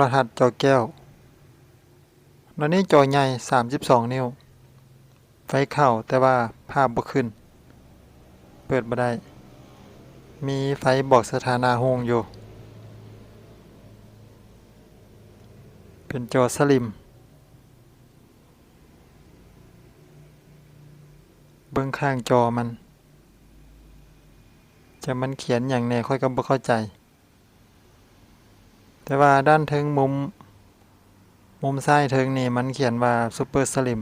รทัศน์จอแก้วตัวนี้จอใหญ่ 32 นิ้ว ไฟเข้าแต่ว่าภาพบ่ขึ้น เปิดบ่ได้ มีไฟบอกสถานะโฮงอยู่ เป็นจอสลิม เบื้องข้างจอมัน จะมันเขียนอย่างแน่ค่อยก็บ่เข้าใจ แต่ว่าด้านเทิงมุม มุมซ้ายเทิงนี่มันเขียนว่า Super Slim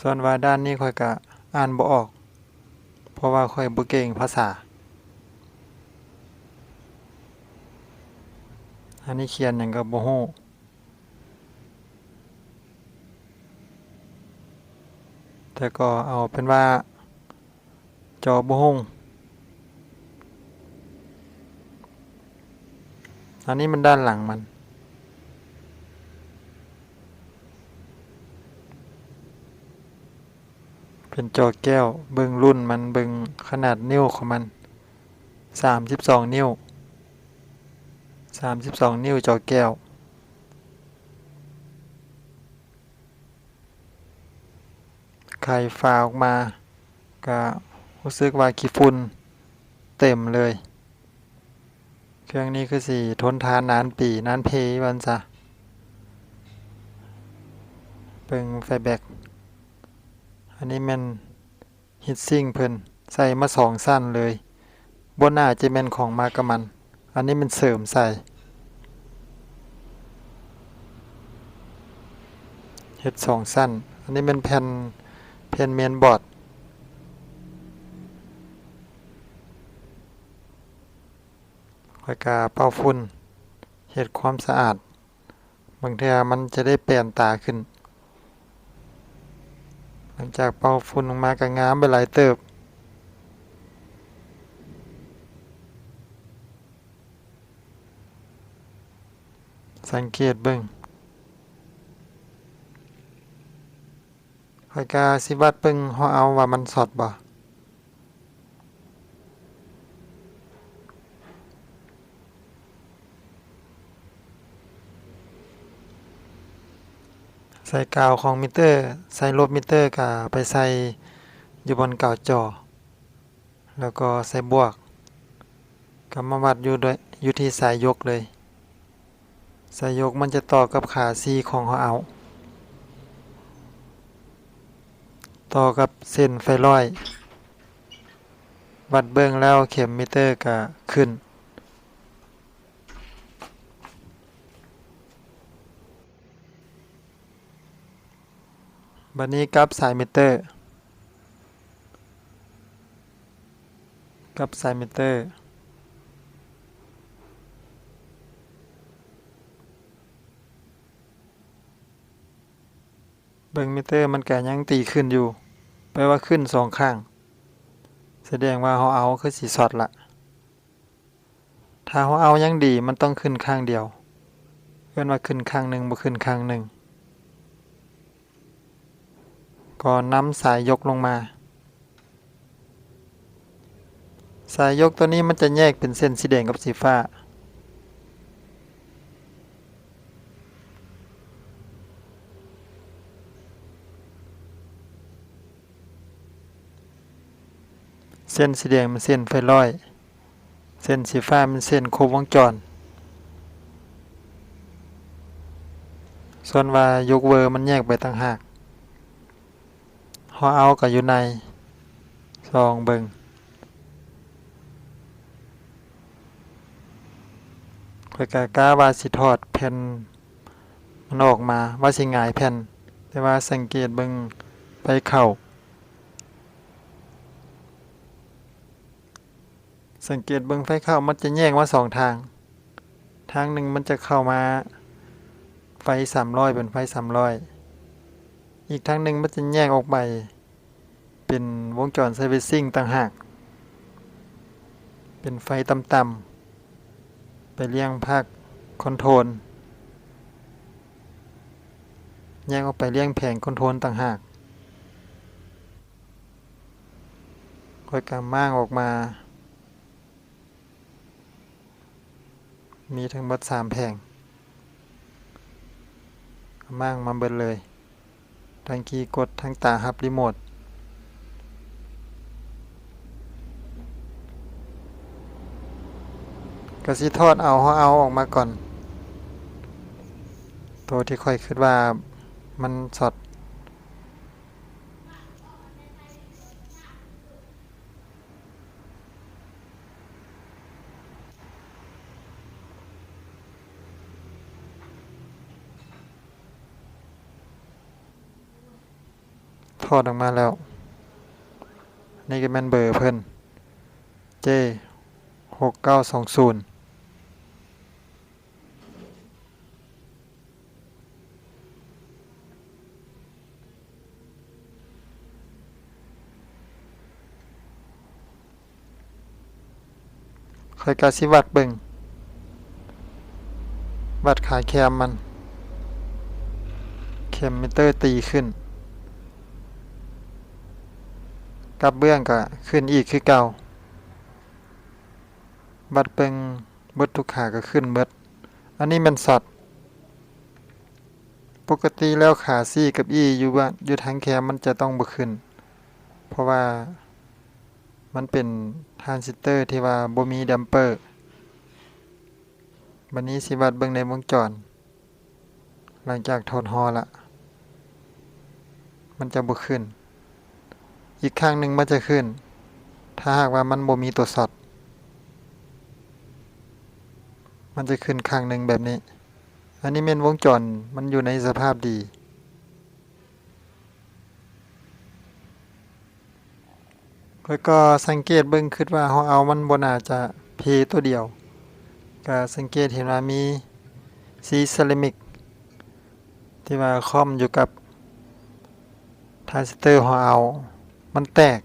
ส่วนว่าด้านนี้ค่อยก็อ่านบ่ออก เพราะว่าค่อยบ่เก่งภาษา อันนี้เขียนหยังก็บ่ฮู้แต่ก็เอาเป็นว่า จอบ่ฮ อันนี้มันด้านหลังมัน เป็นจอแก้วเบิ่งรุ่นมันเบิ่งขนาดนิ้วของมัน32นิ้ว32นิ้วจอแก้ว ไข่ฝาออกมาก็รู้สึกว่าขี้ฝุ่นเต็มเลย เครื่องนี้คือสี่ทนทานนานปีนานเพวันซะเปิงไฟแบกอันนี้มันฮิตซิ่งเพิ่นใส่มาสองสั้นเลยบนหน้าจะแม่นของมากะมัน อันนี้มันเสริมใส่เฮ็ดสองสั้น อันนี้เป็นแผ่นแผ่นเมนบอร์ด คอยกาเป่าฝุ่นเฮ็ดความสะอาด บางเทื่อมันจะได้เปลี่ยนตาขึ้น หลังจากเป่าฝุ่นออกมาก็งามไปหลายเติบสังเกตเบิ่งข้อยกาสิวัดเบิ่งเฮาเอาว่ามันสดบ่ ใส่กาวของมิเตอร์ ใส่ลบมิเตอร์ก็ไปใส่อยู่บนกาวจอ แล้วก็ใส่บวกก็มาวัดอยู่ด้วยอยู่ที่สายยกเลย สายยกมันจะต่อกับขา C ของเฮาเอาต่อกับเส้นไฟร้อย วัดเบิ่งแล้วเข็มมิเตอร์ก็ขึ้น บัดนี้กับสายมิเตอร์กับสายมิเตอร์เบิ่งมิเตอร์มันแก็ยังตีขึ้นอยู่ แปลว่าขึ้นสองข้าง แสดงว่าเฮาเอาคือสิช็อตละถ้าเฮาเอายังดีมันต้องขึ้นข้างเดียวเอิ้นว่าขึ้นข้างหนึ่งบ่ขึ้นข้างหนึ่ง ก็นำสายยกลงมา สายยกตัวนี้มันจะแยกเป็นเส้นสีแดงกับสีฟ้า เส้นสีแดงมันเส้นไฟร้อย เส้นสีฟ้ามันเส้นโครบวงจรส่วนว่ายกเวอร์มันแยกไปต่างหาก เฮาเอาก็อยู่ในซองเบิงข้อยก็กล้าว่าสิถอดแผ่นมันออกมาว่าสิหงายแผ่น แต่ว่าสังเกตเบิงไปเข้าสังเกตเบิงไฟเข้ามันจะแยกมาสองทาง ทางหนึ่งมันจะเข้ามาไฟสามร้อยเป็นไฟสามร้อย อีกทางหนึ่งมันจะแยกออกไป เป็นวงจรไซเวซิ่งต่างหาก เป็นไฟต่ำๆ ไปเลี้ยงภาคคอนโทรลแยกออกไปเลี้ยงแผงคอนโทรลต่างหากค่อยกำม่างออกมา มีทั้งหมดสามแผงเอามั่งมาเบิดเลย ทั้งคีย์กดทั้งตาฮับรีโมทกระสิทอดเอาเฮาเอาออกมาก่อน ตัวที่ค่อยคิดว่ามันสด ท อดออกมาแล้ว นี่ก็แม่นเบอร์เพิ่น J หกเก้าสองศูนย์คอยกาสิวัดเบิ่งวัดขาแคมมัน เคมมิเตอร์ตีขึ้น กับเบื้องก็ขึ้นอีกคือเก่า บัดเปิงเบิดทุกขาก็ขึ้นเบิด อันนี้มันสอดปกติแล้วขาซี่กับอีอยู่ว่าอยู่ทางแคมมันจะต้องบ่ขึ้น เพราะว่ามันเป็นทรานซิสเตอร์ที่ว่าบ่มีดัมเปอร์บัดนี้สิวัดเบิ่งในวงจร หลังจากถอดฮอละ มันจะบ่ขึ้น อีกข้างหนึ่งมันจะขึ้น ถ้าหากว่ามันบ่มีตัวสอดมันจะขึ้นข้างหนึ่งแบบนี้ อันนี้เมนวงจรมันอยู่ในสภาพดี แล้วก็สังเกตเบิ่งคิดว่าเฮาเอามันบน่าจะเพตัวเดียว ก็สังเกตเห็นว่ามีสีเซรามิกที่ว่าคอมอยู่กับทรานซิสเตอร์เฮาเอา มันแตก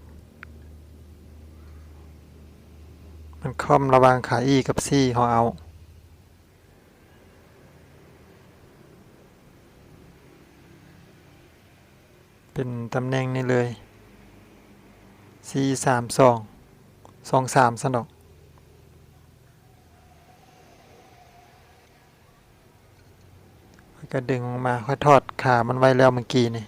มันคอมระหว่างขา E กับ C เฮาเอา เป็นตำแหน่งนี้เลย C สามสองสองสามสนอกก็ดึงออกมาค่อยทอดขามันไว้แล้วเมื่อกี้นี่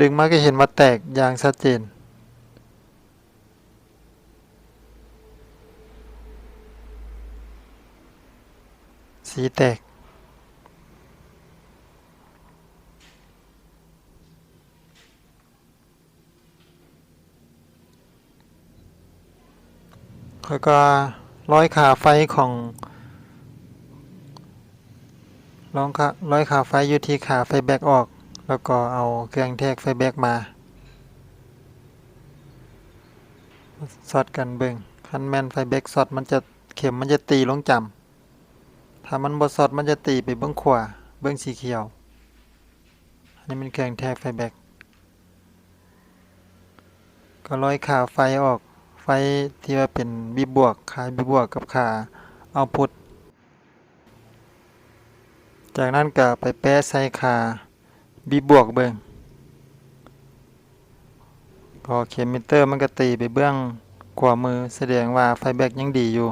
ดึงมาก็เห็นว่าแตกอย่างชัดเจน สีแตก แล้วก็ร้อยขาไฟของร้องขาร้อยขาไฟอยู่ที่ขาไฟแบกออก แล้วก็เอาเครื่องแทกไฟแบกมาสอดกันเบิงคันแมนไฟแบกสอดมันจะเข็มมันจะตีลงจำถ้ามันบ่สอดมันจะตีไปเบื้องขวาเบื้องสีเขียวอันนี้เป็นเครื่องแทกไฟแบกก็ร้อยขาไฟออกไฟที่ว่าเป็นบีบวกขาบีบวกกับขาเอาพุทจากนั้นก็ไปแปะใส่ขา บีบวกเบิงก็เข็มมิเตอร์มันก็ตีไปเบื้องขวามือแสดงว่าไฟแบกยังดีอยู่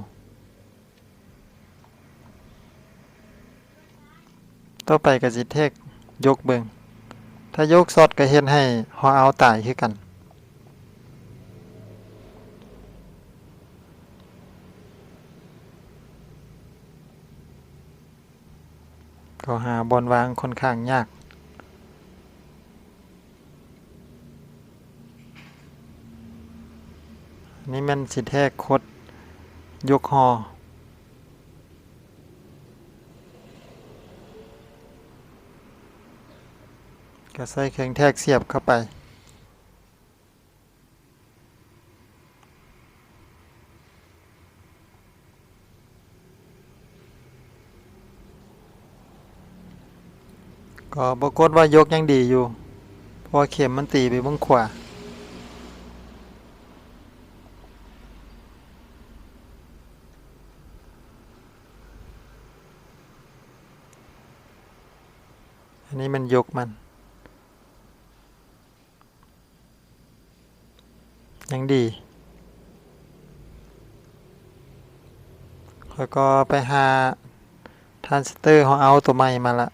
ต่อไปก็สิเทกยกเบิงถ้ายกซอดก็เฮ็ดให้ฮอเอาตายคือกัน ก็หาบอลวางค่อนข้างยาก นี่มันสิแทกคดยกหอก็ใส่เครื่องแทกเสียบเข้าไป ก็ปรากฏว่ายกยังดีอยู่เพราะเข็มมันตีไปเบื้องขวา อันนี้มันยกมัน ยังดีข้อยก็ไปหาทรานซิสเตอร์ของเอาตัวใหม่มาละ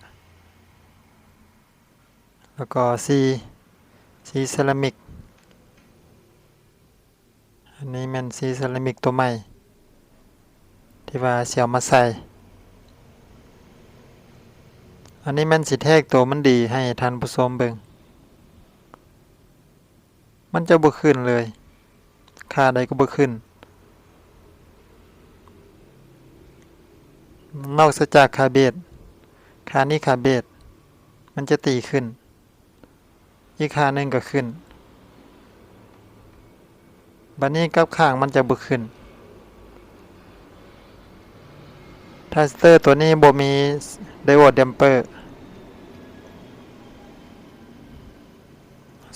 แล้วก็ซีซีเซรามิก อันนี้ม่นซีเซรามิกตัวใหม่ ที่ว่าเสียวมาใส่ อันนี้ม่นสิแทกตัวมันดีให้ท่านผู้ชมเบิงมันจะบ่ขึ้นเลย ค่าใดก็บ่ขึ้น นอกจากคาเบสค่านี้คาเบสมันจะตีขึ้น อีกค่าหนึงก็ขึ้น บัดนี้กับข้างมันจะบ่ขึ้นทรานซิสเตอร์ตัวนี้บ่มีไดโอดแดมเปอร์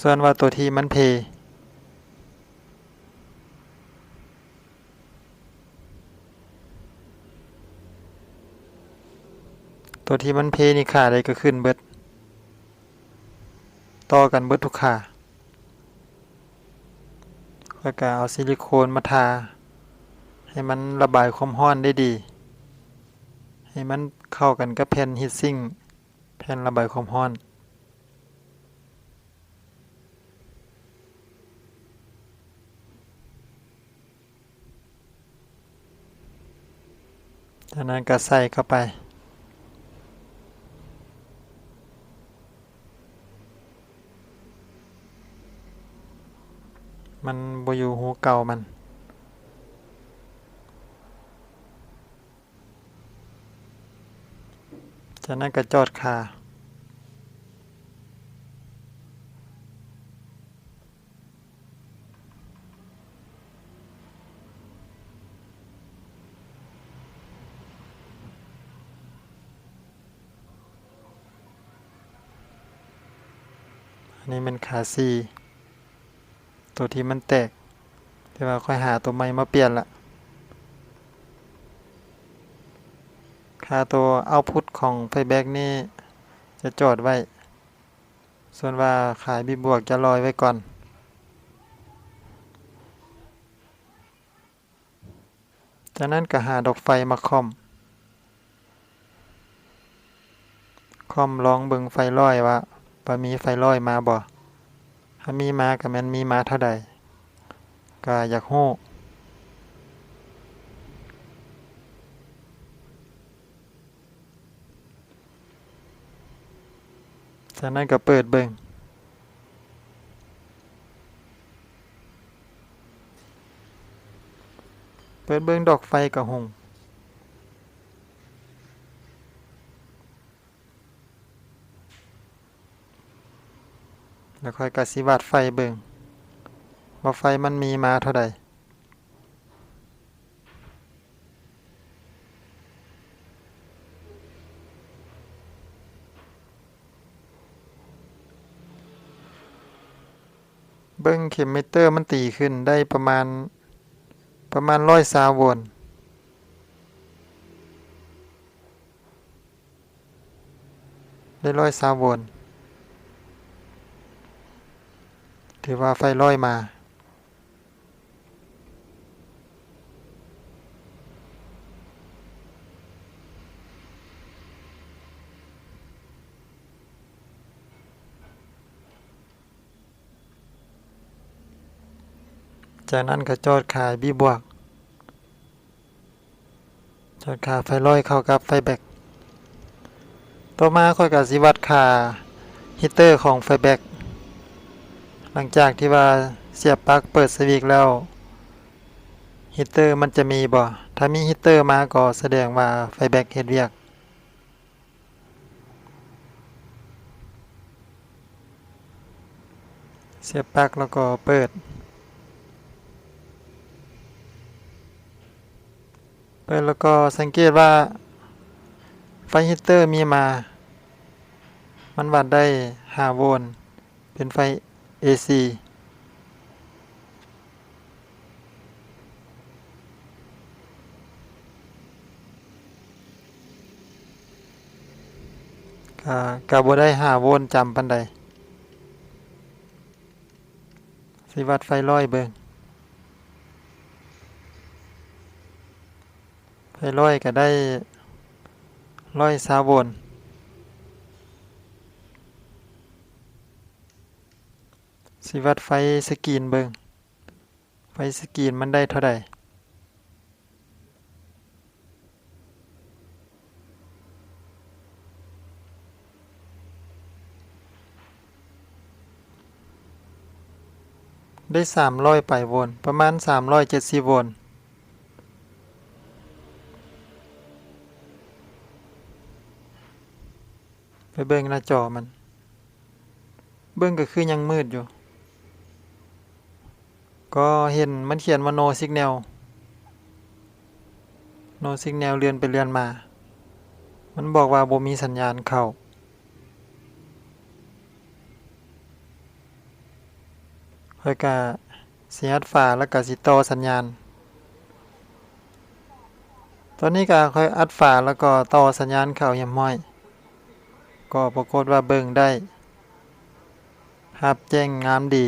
ส่วนว่าตัวที่มันเพตัวที่มันเพนี่ค่าใดก็ขึ้นเบิด ต่อกันเบิดทุกค่าแล้วก็เอาซิลิโคนมาทา ให้มันระบายความร้อนได้ดี ให้มันเข้ากันกับแผ่นฮีทซิ่ง แผ่นระบายความร้อน จากนั้นก็ใส่เข้าไปมันบอยู่หูเก่ามัน จากนั้นก็จอดคา อันนี้เป็นขาซีตัวที่มันแตกแต่ว่าค่อยหาตัวใหม่มาเปลี่ยนละค่าตัวเอาพุทของไฟแบ็กนี่จะจอดไว้ ส่วนว่าขายบีบวกจะลอยไว้ก่อนจากนั้นก็หาดอกไฟมาคอม คอมลองเบิงไฟลอยว่าว่มีไฟลอยมาบ่ ถ้ามีมาก็แม่นมีมาเท่าใดก็อยากฮู้จากนั้นก็เปิดเบิ่งเปิดเบิ่งดอกไฟก็หุง แล้วค่อยกะสิวัดไฟเบิ่งว่าไฟมันมีมาเท่าใดเบิ่งเข็มมิเตอร์มันตีขึ้นได้ประมาณประมาณร้อยซาวลต์ได้ร้อยซาโวล ต์ถือว่าไฟลอยมาจากนั้นก็จอดขายบีบวก จอดขาไฟลอยเข้ากับไฟแบกต่อมาค่อยกับสิวัดค่าฮีตเตอร์ของไฟแบก หลังจากที่ว่าเสียบปลั๊กเปิดสวิตแล้วฮีตเตอร์มันจะมีบ่ ถ้ามีฮีตเตอร์มาก็แสดงว่าไฟแบ็กเฮ็ดเวียก เสียบปลั๊กแล้วก็เปิด เปิดแล้วก็สังเกตว่า ไฟฮีตเตอร์มีมา มันวัดได้5โวลต์เป็นไฟ AC ก็ก็บ่ได้5โวลต์จำปานใด สิวัดไฟลอยเบิ่งไฟร้อยก็ได้ร้อยซาโวน สิวัดไฟสกรีนเบิงไฟสกรีนมันได้เท่าใดได้สามร้อยไปโวลต์ประมาณสามร้อยเจ็ดสิบโวลต์ไปเบิ่งหน้าจอมัน เบิ่งก็คือยังมืดอยู่ ก็เห็นมันเขียนว่า no signal no signal เลื่อนไปเลื่อนมา มันบอกว่าบ่มีสัญญาณเข้าค่อยก็สิอัดฝาแล้วก็สิต่อสัญญาณ ตอนนี้ก็ค่อยอัดฝาแล้วก็ต่อสัญญาณเข้ายี่ยมห้อย ก็ปรากฏว่าเบิ่งได้ภาพแจ้งงามดี